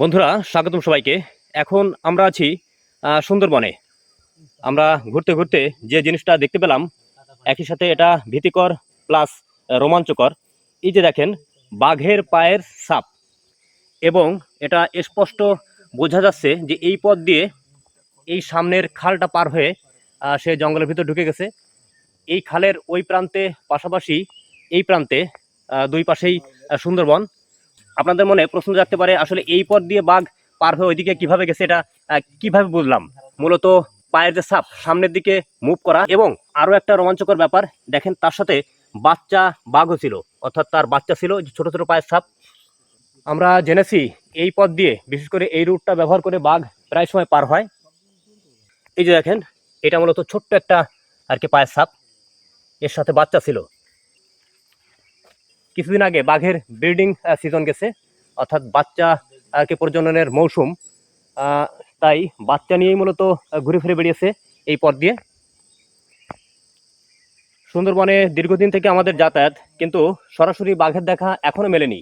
বন্ধুরা, স্বাগতম সবাইকে। এখন আমরা আছি সুন্দরবনে। আমরা ঘুরতে ঘুরতে যে জিনিসটা দেখতে পেলাম, একই সাথে এটা ভীতিকর প্লাস রোমাঞ্চকর। এই যে দেখেন, বাঘের পায়ের সাপ। এবং এটা স্পষ্ট বোঝা যাচ্ছে যে এই পথ দিয়ে এই সামনের খালটা পার হয়ে সে জঙ্গলের ভিতর ঢুকে গেছে। এই খালের ওই প্রান্তে পাশাপাশি এই প্রান্তে দুই পাশেই সুন্দরবন। আপনাদের মনে প্রশ্ন জাগতে পারে, আসলে এই পথ দিয়ে বাঘ পার হয়ে ওইদিকে কীভাবে গেছে এটা কীভাবে বুঝলাম? মূলত পায়ের যে সাপ সামনের দিকে মুভ করা এবং আরও একটা রোমাঞ্চকর ব্যাপার, দেখেন তার সাথে বাচ্চা বাঘও ছিল, অর্থাৎ তার বাচ্চা ছিল যে ছোট ছোট পায়ের সাপ আমরা জেনেছি এই পথ দিয়ে, বিশেষ করে এই রুটটা ব্যবহার করে বাঘ প্রায় সময় পার হয়। এই যে দেখেন, এটা মূলত ছোট্ট একটা আর কি পায়ের সাপ এর সাথে বাচ্চা ছিল। কিছুদিন আগে বাঘের ব্রিডিং সিজন গেছে, অর্থাৎ বাচ্চা কি প্রজননের মৌসুম তাই বাচ্চা নিয়েই মূলত ঘুরে ফিরে বেরিয়েছে এই পথ দিয়ে। সুন্দরবনে দীর্ঘদিন থেকে আমাদের যাতায়াত, কিন্তু সরাসরি বাঘের দেখা এখনও মেলেনি।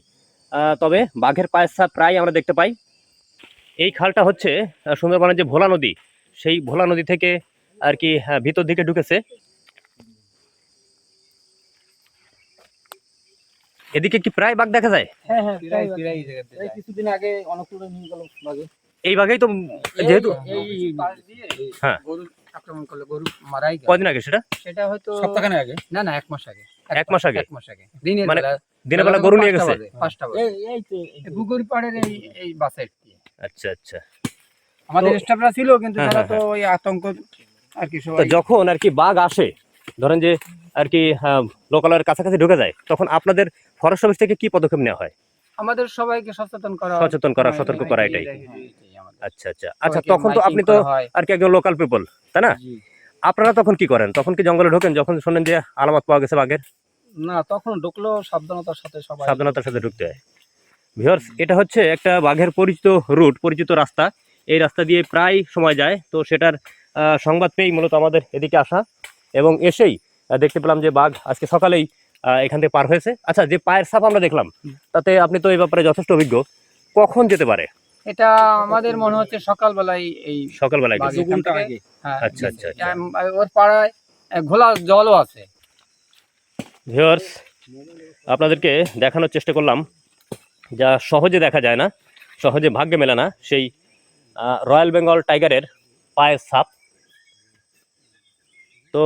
তবে বাঘের পায়ের ছাপ প্রায় আমরা দেখতে পাই। এই খালটা হচ্ছে সুন্দরবনের যে ভোলা নদী, সেই ভোলা নদী থেকে আর কি ভিতর দিকে ঢুকেছে। এদিকে কি প্রায় বাঘ দেখা যায়? হ্যাঁ হ্যাঁ প্রায়- প্রায় এই জায়গাতে যায়। কিছুদিন আগে অনুকূলে নিয়ে গেল বাগে এই বাঘেই তো যেহেতু এই পাশ দিয়ে হ্যাঁ। গরু আক্রমণ করল গরু মারাই গেল। কদিন আগে সেটা? সেটা হয়তো সপ্তাহখানেক আগে? না না এক মাস আগে। এক মাস আগে? এক মাস আগে। দিনের মানে বেলা দিনের বেলা গরু নিয়ে গেছে? পাঁচটা এই তো পুকুর পাড়ের এই এই বাসের আচ্ছা আচ্ছা। আমাদের স্টাফরা ছিল কিন্তু হ্যাঁ, তারা হ্যাঁ, তো ওই আতঙ্ক আর কি সবাই যখন আর কি বাঘ আসে ধরেন যে আর কি লোকালয়ের কাছাকাছি ঢুকে যায় তখন আপনাদের ফরেস্ট অফিস থেকে কি পদক্ষেপ নেওয়া হয়? আমাদের সবাইকে সচেতন করা সচেতন করা, সতর্ক করা এটাই। আচ্ছা আচ্ছা। আচ্ছা তখন তো আপনি তো আর কি একজন লোকাল পিপল তাই না? আপনারা তখন কি করেন? তখন কি জঙ্গলে ঢোকেন যখন শোনেন যে আলামত পাওয়া গেছে বাঘের? না তখন ঢুকলেও সাবধানতার সাথে সবাই। সাবধানতার সাথে ঢুকতে হয়। ভিউয়ার্স এটা হচ্ছে একটা বাঘের পরিচিত রুট পরিচিত রাস্তা। এই রাস্তা দিয়ে প্রায় সময় যায় তো সেটার আহ, সংবাদ পেয়েই মূলত আমাদের এদিকে আসা। এবং এসেই আহ, দেখতে পেলাম যে বাঘ আজকে সকালেই আহ, এখান থেকে পার হয়েছে। আচ্ছা যে পায়ের সাপ আমরা দেখলাম তাতে আপনি তো এই ব্যাপারে যথেষ্ট অভিজ্ঞ। কখন যেতে পারে? এটা আমাদের মনে হচ্ছে সকালবেলায় এই সকালবেলায় হ্যাঁ, আচ্ছা, আচ্ছা, আচ্ছা। ওর পাড়ায় ঘোলা জলও আছে। ভিউয়ার্স আপনাদেরকে দেখানোর চেষ্টা করলাম। যা সহজে দেখা যায় না সহজে ভাগ্যে মেলে না সেই আহ, রয়্যাল বেঙ্গল টাইগারের পায়ের সাপ। তো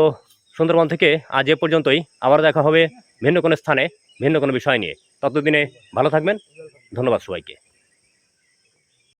সুন্দরবন থেকে আজ এ পর্যন্তই। আবার দেখা হবে ভিন্ন কোনো স্থানে ভিন্ন কোনো বিষয় নিয়ে। ততদিনে ভালো থাকবেন। ধন্যবাদ সবাইকে।